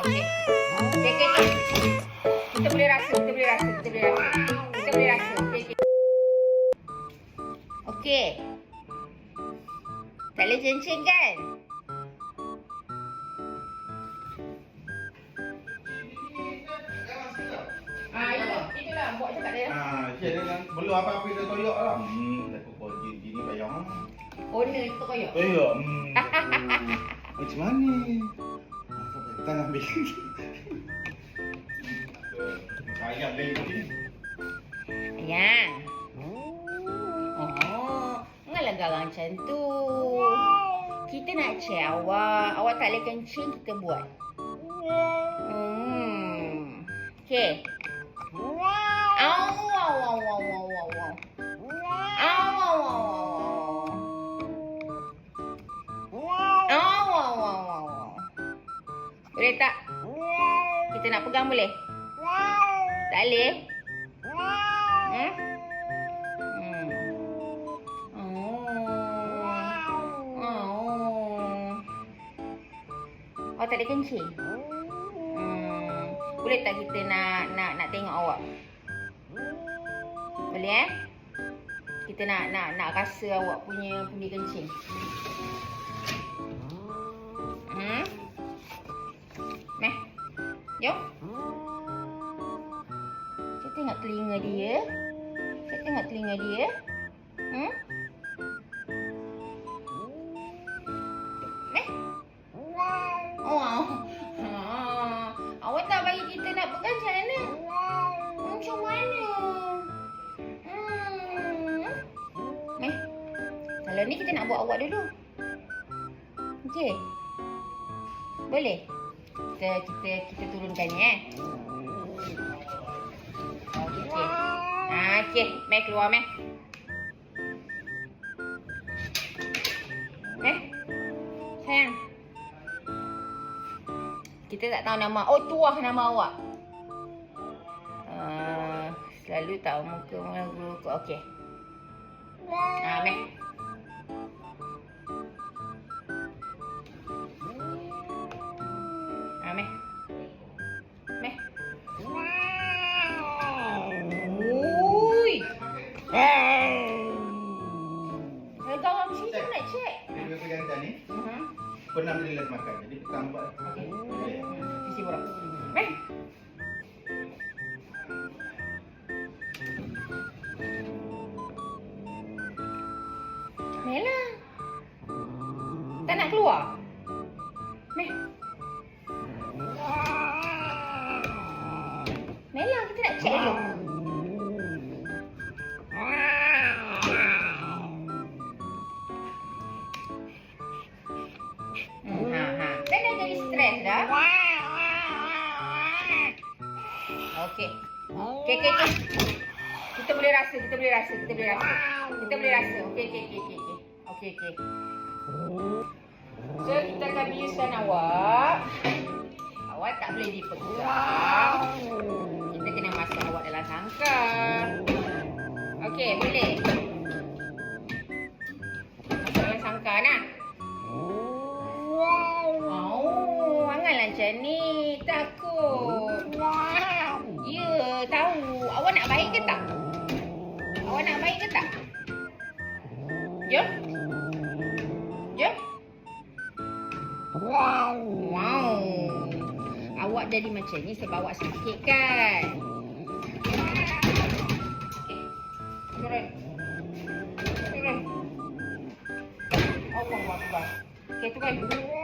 okey, okey. Kita boleh rasa, kita boleh rasa, kita boleh rasa. Kita boleh rasa. Okey. Okey. Tak boleh cincin kan? Ah, itu, itulah buat cakap dia. Ah, saya dengan belum apa-apa dah koyak lah. Hmm, aku kau gini gini bayang. Owner itu koyak. Oh ya. Hmm. Macam mana? Tak ambil. Dia ini. Ayang. Oh, ngalah garang macam tu. Kita nak check awak. Awak tak boleh kencing, kita buat. Hmm. Okay. Boleh tak? Kita nak pegang boleh? Tak boleh? Hmm? Hmm. Oh. Oh. Awak tak ada kencing? Hmm. Boleh tak kita nak nak nak tengok awak? Boleh eh? Kita nak nak nak rasa awak punya punya kencing. Jom. Saya tengok telinga dia. Saya tengok telinga dia. Hmm? Mana? Macam mana? Hmm. Meh. Kalau ni kita nak buat awak dulu. Okey. Boleh? Kita kita kita turunkan ni eh. Okey. Ah, okey. Meh keluar meh. Meh. Sayang. Kita tak tahu nama. Oh, tuah nama awak. Uh, selalu tahu muka mana guru. Okey. Ah, meh. Tadi ni. Uh-huh. Pernah beli les makan. Jadi petang buat. Okey. Sisi borak. Meh. Mela. Tak nak keluar? Meh. Dah. Okey. Okey, okey, okey. Kita boleh rasa, kita boleh rasa, kita boleh rasa. Kita boleh rasa. Okey, okey, okey. Okey, okey. okey. So, kita akan biuskan awak. Awak tak boleh dipegang. Kita kena masuk awak dalam sangkar. Okey, boleh. Ni. Takut. Ya, tahu. Awak nak baik ke tak? Awak nak baik ke tak? Jom. Jom. Wow. Awak jadi macam ni sebab awak sakit kan? Turun. Turun. Allah Akbar. Okey, turun.